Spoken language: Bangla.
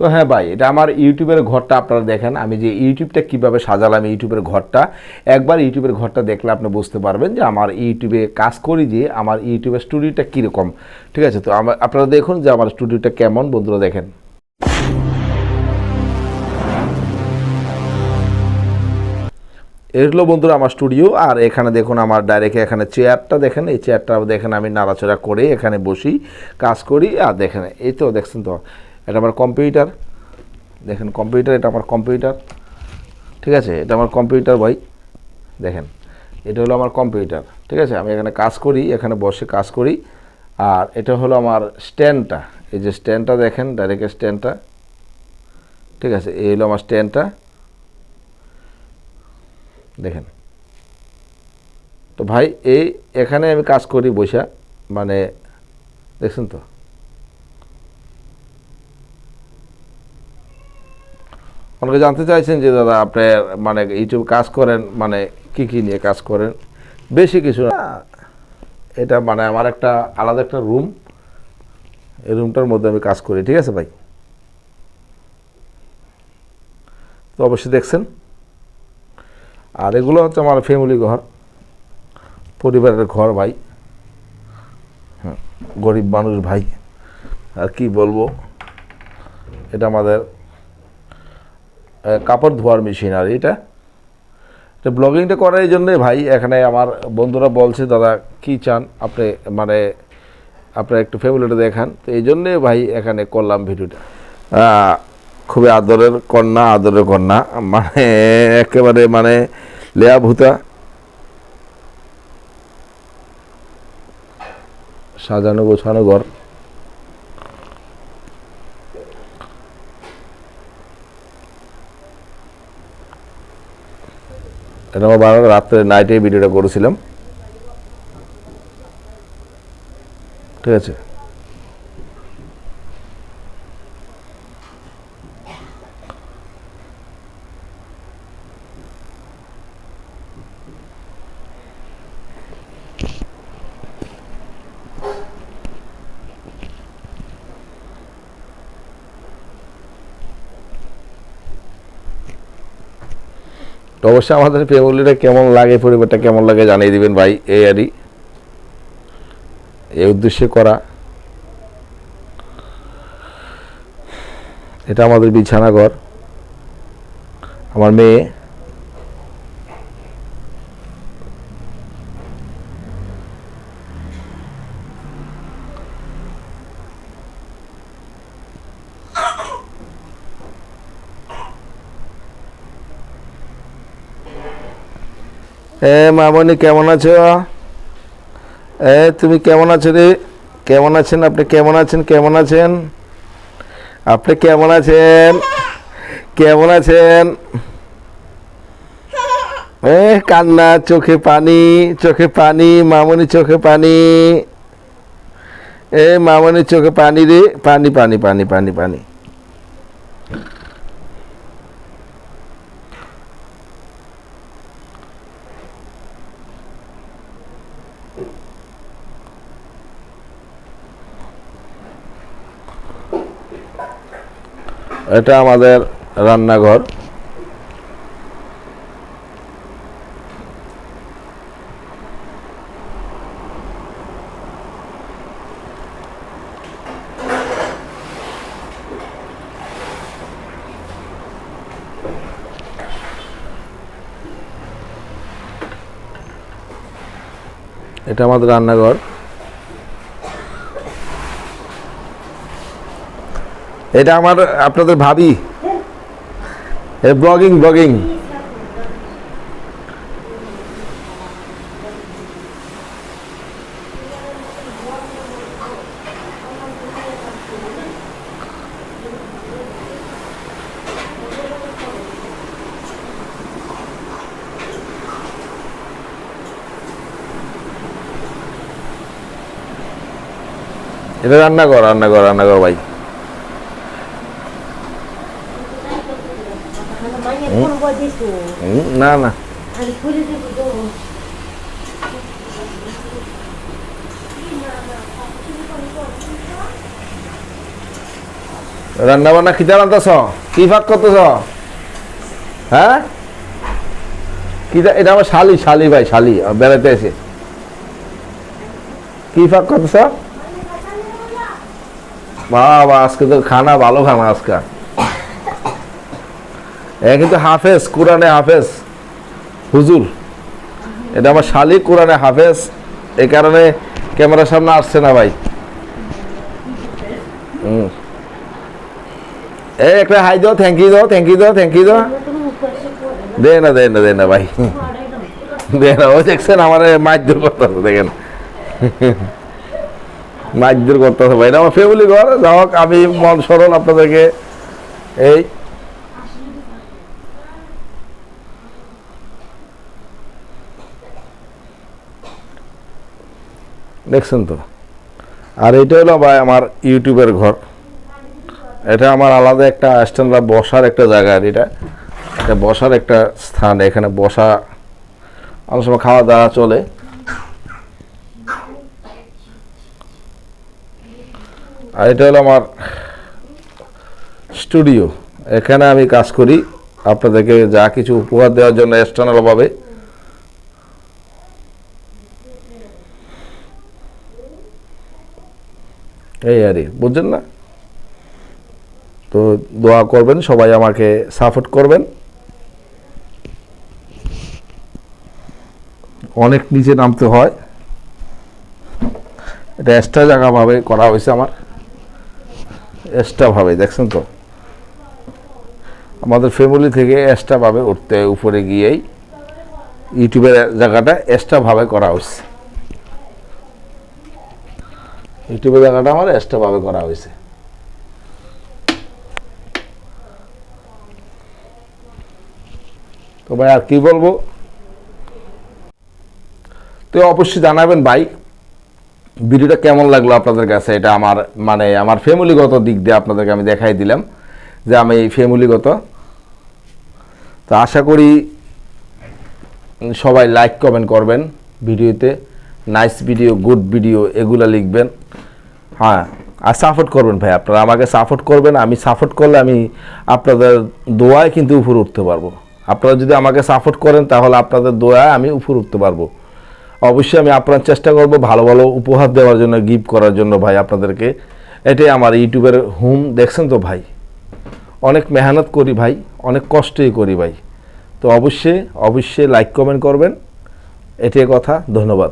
তো হ্যাঁ ভাই, এটা আমার ইউটিউবের ঘরটা আপনারা দেখেন। আমি যে ইউটিউবটা কীভাবে সাজালাম, ইউটিউবের ঘরটা, একবার ইউটিউবের ঘরটা দেখলে আপনি বুঝতে পারবেন যে আমার ইউটিউবে কাজ করি যে আমার ইউটিউবের স্টুডিওটা কীরকম। ঠিক আছে, তো আমার, আপনারা দেখুন যে আমার স্টুডিওটা কেমন, বন্ধুরা দেখেন। এগুলো বন্ধুরা আমার স্টুডিও, আর এখানে দেখুন আমার ডাইরেক্ট এখানে চেয়ারটা দেখেন। এই চেয়ারটা দেখেন আমি নাড়াচড়া করে এখানে বসি, কাজ করি। আর দেখেন, এই তো দেখছেন তো। এটা আমার কম্পিউটার। দেখেন কম্পিউটার, এটা আমার কম্পিউটার। ঠিক আছে, এটা আমার কম্পিউটার ভাই। দেখেন, এটা হলো আমার কম্পিউটার। ঠিক আছে, আমি এখানে কাজ করি, এখানে বসে কাজ করি। আর এটা হলো আমার স্ট্যান্ডটা। এই যে স্ট্যান্ডটা দেখেন, ডাইরেক্ট স্ট্যান্ডটা। ঠিক আছে, এই হলো আমার স্ট্যান্ডটা। দেখেন। তো ভাই, এই এখানে আমি কাজ করি বৈশা মানে দেখছেন তো? অনেকে জানতে চাইছেন যে, দাদা, আপনি মানে ইউটিউব কাজ করেন মানে কি কি নিয়ে কাজ করেন? বেশি কিছু না। এটা মানে আমার একটা আলাদা একটা রুম। এই রুমটার মধ্যে আমি কাজ করি, ঠিক আছে ভাই? তো অবশ্যই দেখছেন। আর এগুলো হচ্ছে আমার ফ্যামিলি ঘর, পরিবারের ঘর ভাই। হ্যাঁ গরিব মানুষ ভাই। আর কি বলব? এটা আমাদের কাপড় ধোয়ার মেশিন আর এটা। তো ব্লগিংটা করার জন্যে ভাই, এখানে আমার বন্ধুরা বলছে, দাদা, কি চান? আপনি মানে আপনার একটু ফ্যামিলিটা দেখান। তো এই জন্যে ভাই, এখানে করলাম ভিডিওটা খুবই আদরের কন্যা আদরের কন্যা। মানে একেবারে মানে লেয়া ভূতা। সাজানো গোছানো ঘর। এটা আমার বারো রাত্রে নাইটে ভিডিওটা করেছিলাম। ঠিক আছে? তো অবশ্যই আমাদের ফ্যামিলিটা কেমন লাগে, পরিবারটা কেমন লাগে জানিয়ে দিবেন ভাই এই আরই এই উদ্দেশ্যে করা। এটা আমাদের বিছানাঘর। আমার মেয়ে। এ মামনি কেমন আছো? এ, তুমি কেমন আছো রে? কেমন আছেন আপনি? কেমন আছেন? কেমন আছেন? আপনি কেমন আছেন? কেমন আছেন? এ, কান্না, চোখে পানি চোখে পানি, মামনি চোখে পানি। এ, মামনি চোখে পানি রে। পানি পানি পানি পানি পানি। এটা আমাদের রান্নাঘর। এটা আমাদের রান্নাঘর। এটা আমার আপনাদের ভাবি। ব্লগিং ব্লগিং এটা রান্নাঘর রান্নাঘর রান্নাঘর ভাই। কোনো বদিছো হুম, না না। রান্না বান্না খিদা রান্তাছ কি ফাঁক করতেছ? হ্যাঁ? কি এটা আমার শালি শালি ভাই শালি বেড়াতে এসে কি ফাঁক করতেছ? বাবা আজকে তো খানা ভালো খানা আজকে। এ কিন্তু হাফেজ, কোরআনে হাফেজ। হুজুর, এটা আমার শালি কোরআনে হাফেজ। এই কারণে ক্যামেরার সামনে আসছে না ভাই। এই একটা হাই দাও থ্যাংক ইউ দাও থ্যাংক ইউ দাও থ্যাংক ইউ দাও। দে না দে না দে না ভাই। দে না, ওই দেখছেন আমার মারধর করতেছে, দেখেন। মারধর করতেছে ভাই। এটা আমার ফ্যামিলি ঘর হোক, আমি মন সরল আপনাদেরকে এই দেখছেন তো? আর এটা হলো ভাই আমার ইউটিউবের ঘর। এটা আমার আলাদা একটা স্ট্যান্ড বা বসার একটা জায়গা আর এটা। এটা বসার একটা স্থান, এখানে বসা, অনেক সময় খাওয়া দাওয়া চলে। আর এটা হলো আমার স্টুডিও। এখানে আমি কাজ করি। আপনাদেরকে যা কিছু উপহার দেওয়ার জন্য এক্সটার্নালভাবে এই আরে বুঝছেন না? তো দোয়া করবেন, সবাই আমাকে সাপোর্ট করবেন। অনেক নিচে নামতে হয়। এটা এক্সট্রা জায়গাভাবে করা হয়েছে আমার। এক্সট্রাভাবে দেখছেন তো? আমাদের ফ্যামিলি থেকে এক্সট্রাভাবে উঠতে, উপরে গিয়েই, ইউটিউবের জায়গাটা এক্সট্রাভাবে করা হয়েছে। ইউটিউবের জায়গাটা আমার এক্সট্রাভাবে করা হয়েছে। তো ভাই, আর কি বলব? তো অবশ্যই জানাবেন ভাই, ভিডিওটা কেমন লাগল আপনাদের কাছে? এটা আমার মানে আমার ফ্যামিলিগত দিক দিয়ে আপনাদেরকে আমি দেখাই দিলাম যে আমি এই ফ্যামিলিগত। তো আশা করি সবাই লাইক কমেন্ট করবেন ভিডিওতে। নাইস ভিডিও গুড ভিডিও এগুলো লিখবেন। হ্যাঁ আর সাপোর্ট করবেন ভাই, আপনারা আমাকে সাপোর্ট করবেন, আমি সাপোর্ট করলে আমি আপনাদের দোয়ায় কিন্তু উপরে উঠতে পারব। আপনারা যদি আমাকে সাপোর্ট করেন, তাহলে আপনাদের দোয়ায় আমি উপরে উঠতে পারব। অবশ্যই আমি আপনার চেষ্টা করব ভালো ভালো উপহার দেওয়ার জন্য গিফট করার জন্য ভাই আপনাদেরকে। এটাই আমার ইউটিউবের হুম, দেখছেন তো ভাই? অনেক মেহনত করি ভাই, অনেক কষ্টই করি ভাই। তো অবশ্যই অবশ্যই লাইক কমেন্ট করবেন। এটাই কথা, ধন্যবাদ।